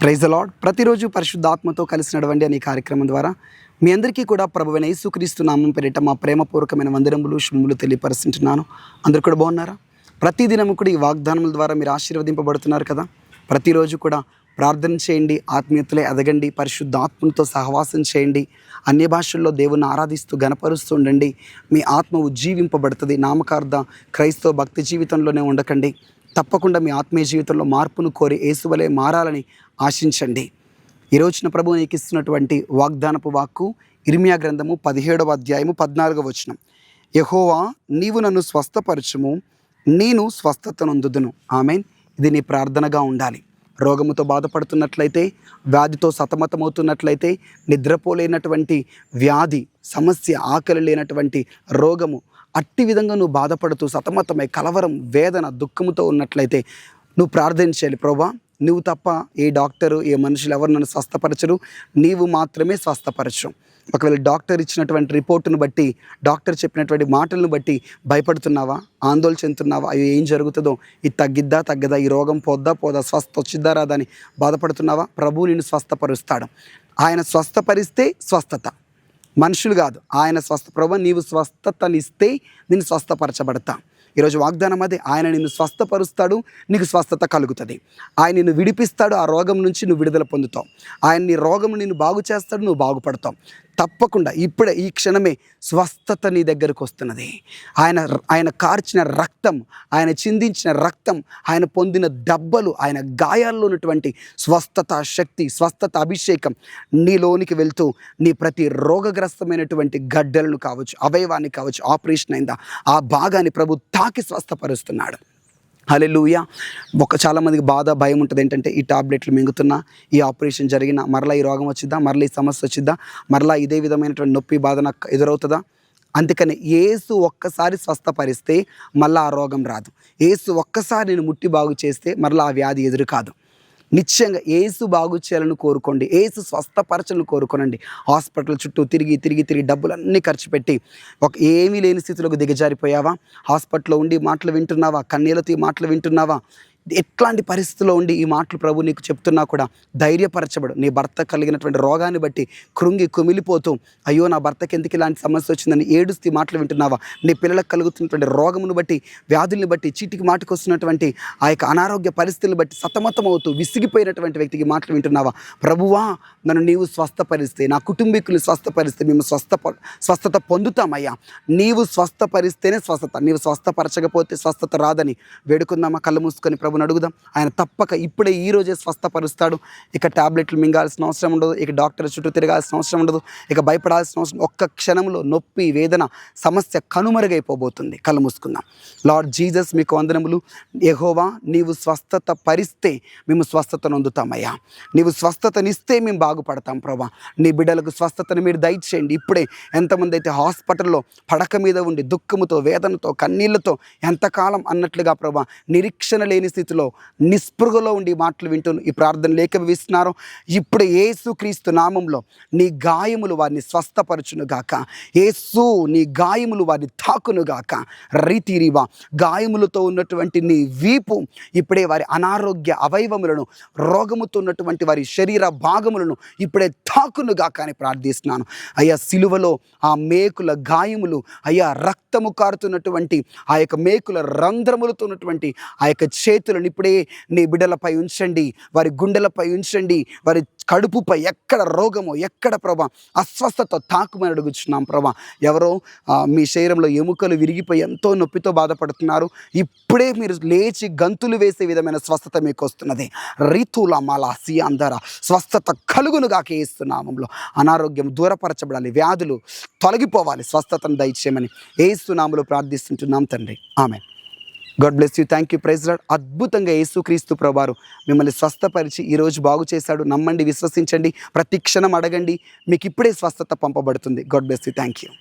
Praise lord ప్రతిరోజు పరిశుద్ధాత్మతో కలిసి నడవండి అనే కార్యక్రమం ద్వారా మీ అందరికీ కూడా ప్రభువైన యేసుక్రీస్తు నామం పేరిట మా ప్రేమపూర్వకమైన వందరములు శుభములు తెలియపరుస్తుంటున్నాను. అందరు కూడా బాగున్నారా? ప్రతి దినము కూడా ఈ వాగ్దానముల ద్వారా మీరు ఆశీర్వదింపబడుతున్నారు కదా? ప్రతిరోజు కూడా ప్రార్థన చేయండి ఆత్మీయతలే ఎదగండి పరిశుద్ధాత్మతో సహవాసం చేయండి అన్య భాషల్లో దేవుని ఆరాధిస్తూ గనపరుస్తూ ఉండండి. మీ ఆత్మ ఉజ్జీవింపబడుతుంది. నామకార్థ క్రైస్తవ భక్తి జీవితంలోనే ఉండకండి. తప్పకుండా మీ ఆత్మీయ జీవితంలో మార్పును కోరి ఏసువలే మారాలని ఆశించండి. ఈ రోజున ప్రభు నీకు ఇస్తున్నటువంటి వాగ్దానపు వాక్కు ఇర్మియా గ్రంథము పదిహేడవ అధ్యాయము పద్నాలుగవ వచనం. యహోవా నీవు నన్ను స్వస్థపరచుము నేను స్వస్థత నొందుదును ఆమెన్. ఇది నీ ప్రార్థనగా ఉండాలి. రోగముతో బాధపడుతున్నట్లయితే వ్యాధితో సతమతమవుతున్నట్లయితే నిద్రపోలేనటువంటి వ్యాధి సమస్య ఆకలి లేనటువంటి రోగము అట్టి విధంగా నువ్వు బాధపడుతూ సతమతమై కలవరం వేదన దుఃఖముతో ఉన్నట్లయితే నువ్వు ప్రార్థించాలి ప్రభా నువ్వు తప్ప ఏ డాక్టరు ఏ మనుషులు ఎవరు నన్ను స్వస్థపరచరు. నీవు మాత్రమే స్వస్థపరచు. ఒకవేళ డాక్టర్ ఇచ్చినటువంటి రిపోర్టును బట్టి డాక్టర్ చెప్పినటువంటి మాటలను బట్టి భయపడుతున్నావా ఆందోళన చెందుతున్నావా అయ్యో ఏం జరుగుతుందో ఇది తగ్గిద్దా తగ్గదా ఈ రోగం పోద్దా పోదా స్వస్థ వచ్చిద్దా రాదా అని బాధపడుతున్నావా? ప్రభు నిన్ను స్వస్థపరుస్తాడు. ఆయన స్వస్థపరిస్తే స్వస్థత. మనుషులు కాదు. ఆయన స్వస్థ ప్రభు నీవు స్వస్థతనిస్తే నేను స్వస్థపరచబడతా. ఈరోజు వాగ్దానం అది. ఆయన నిన్ను స్వస్థపరుస్తాడు నీకు స్వస్థత కలుగుతుంది. ఆయన నిన్ను విడిపిస్తాడు ఆ రోగం నుంచి నువ్వు విడుదల పొందుతావు. ఆయన నీ రోగం నిన్ను బాగు చేస్తాడు నువ్వు బాగుపడతావు. తప్పకుండా ఇప్పుడే ఈ క్షణమే స్వస్థత నీ దగ్గరకు వస్తున్నది. ఆయన ఆయన కార్చిన రక్తం ఆయన చిందించిన రక్తం ఆయన పొందిన దెబ్బలు ఆయన గాయాల్లో ఉన్నటువంటి స్వస్థత శక్తి స్వస్థత అభిషేకం నీలోనికి వెళ్తూ నీ ప్రతి రోగగ్రస్తమైనటువంటి గడ్డలను కావచ్చు అవయవాన్ని కావచ్చు ఆపరేషన్ అయిందా ఆ భాగాన్ని ప్రభు తాకి స్వస్థపరుస్తున్నాడు. హలెలుయ ఒక చాలామందికి బాధ భయం ఉంటుంది. ఏంటంటే ఈ టాబ్లెట్లు మింగుతున్నా ఈ ఆపరేషన్ జరిగినా మరలా ఈ రోగం వచ్చిద్దా మరలా ఈ సమస్య వచ్చిద్దా మరలా ఇదే విధమైనటువంటి నొప్పి బాధ నాకు ఎదురవుతుందా? అందుకని ఏసు ఒక్కసారి స్వస్థపరిస్తే మళ్ళీ ఆ రోగం రాదు. ఏసు ఒక్కసారి నేను ముట్టి బాగు చేస్తే మరలా ఆ వ్యాధి ఎదురు కాదు. నిశ్చయంగా ఏసు బాగు చేయాలని కోరుకోండి. ఏసు స్వస్థపరచలను కోరుకోనండి. హాస్పిటల్ చుట్టూ తిరిగి తిరిగి తిరిగి డబ్బులన్నీ ఖర్చు పెట్టి ఒక ఏమీ లేని స్థితిలోకి దిగజారిపోయావా? హాస్పిటల్లో ఉండి మాటలు వింటున్నావా? కన్నీళ్ళతో ఈ మాటలు వింటున్నావా? ఎట్లాంటి పరిస్థితిలో ఉండి ఈ మాటలు ప్రభు నీకు చెప్తున్నా కూడా ధైర్యపరచబడు. నీ భర్త కలిగినటువంటి రోగాన్ని బట్టి కృంగి కుమిలిపోతూ అయ్యో నా భర్తకి ఎందుకు ఇలాంటి సమస్య వచ్చిందని ఏడుస్తూ మాటలు వింటున్నావా? నీ పిల్లలకు కలుగుతున్నటువంటి రోగమును బట్టి వ్యాధుల్ని బట్టి చీటికి మాటకు వస్తున్నటువంటి ఆ యొక్క అనారోగ్య పరిస్థితులను బట్టి సతమతమవుతూ విసిగిపోయినటువంటి వ్యక్తికి మాటలు వింటున్నావా? ప్రభువా నన్ను నీవు స్వస్థపరిస్తే నా కుటుంబీకులు స్వస్థపరిస్తే మేము స్వస్థ స్వస్థత పొందుతామయ్యా. నీవు స్వస్థపరిస్తేనే స్వస్థత. నీవు స్వస్థపరచకపోతే స్వస్థత రాదని వేడుకుందామా కళ్ళు మూసుకొని ప్రభుని అడుగుదాం. ఆయన తప్పక ఇప్పుడే ఈ రోజే స్వస్థపరుస్తాడు. ఇక టాబ్లెట్లు మింగాల్సిన అవసరం ఉండదు. ఇక డాక్టర్ చుట్టూ తిరగాల్సిన అవసరం ఉండదు. ఇక భయపడాల్సిన అవసరం ఒక్క క్షణంలో నొప్పి వేదన సమస్య కనుమరుగైపోబోతుంది. కళ్ళు మూసుకుందాం. లార్డ్ జీసస్ మీకు వందనములు. ఎహోవా నీవు స్వస్థత పరిస్తే మేము స్వస్థత నొందుతామయ్యా నీవు స్వస్థతనిస్తే మేము బాగుపడతాం ప్రభా. నీ బిడ్డలకు స్వస్థతను మీరు దయచేయండి. ఇప్పుడే ఎంతమంది అయితే హాస్పిటల్లో పడక మీద ఉండి దుఃఖముతో వేదనతో కన్నీళ్ళతో ఎంతకాలం అన్నట్లుగా ప్రభా నిరీక్షణ లేని స్థితి స్థితిలో నిస్పృహలో ఉండి మాటలు వింటూ ఈ ప్రార్థన లేక విస్తున్నారో ఇప్పుడు ఏసు క్రీస్తు నామంలో నీ గాయములు వారిని స్వస్థపరచునుగాక ఏసు నీ గాయములు వారిని తాకునుగాక రీతిరివా గాయములతో ఉన్నటువంటి నీ వీపు ఇప్పుడే వారి అనారోగ్య అవయవములను రోగముతో ఉన్నటువంటి వారి శరీర భాగములను ఇప్పుడే తాకునుగాక అని ప్రార్థిస్తున్నాను. అయ్యా సిలువలో ఆ మేకుల గాయములు అయ్యా రక్తము కారుతున్నటువంటి ఆ యొక్క మేకుల రంధ్రములతో ఉన్నటువంటి ఆ యొక్క చేతులను ఇప్పుడే నీ బిడ్డలపై ఉంచండి వారి గుండెలపై ఉంచండి వారి కడుపుపై ఎక్కడ రోగమో ఎక్కడ ప్రభా అస్వస్థత తాకుమని అడుగుచున్నాం ప్రభా. ఎవరో మీ శరీరంలో ఎముకలు విరిగిపోయి ఎంతో నొప్పితో బాధపడుతున్నారు. ఇప్పుడే మీరు లేచి గంతులు వేసే విధమైన స్వస్థత మీకు వస్తున్నది రీతుల మాల సియాందర స్వస్థత కలుగునుగా ఏస్తున్నామంలో అనారోగ్యం దూరపరచబడాలి వ్యాధులు తొలగిపోవాలి స్వస్థతను దయచేయమని ఏస్తున్నాములో ప్రార్థిస్తుంటున్నాం తండ్రి. ఆమె God bless you thank you praise Lord అద్భుతంగా యేసుక్రీస్తు ప్రభారు మిమ్మల్ని స్వస్థపరిచి ఈరోజు బాగు చేశాడు. నమ్మండి విశ్వసించండి. ప్రతి క్షణం అడగండి. మీకు ఇప్పుడే స్వస్థత పంపబడుతుంది. God bless you thank you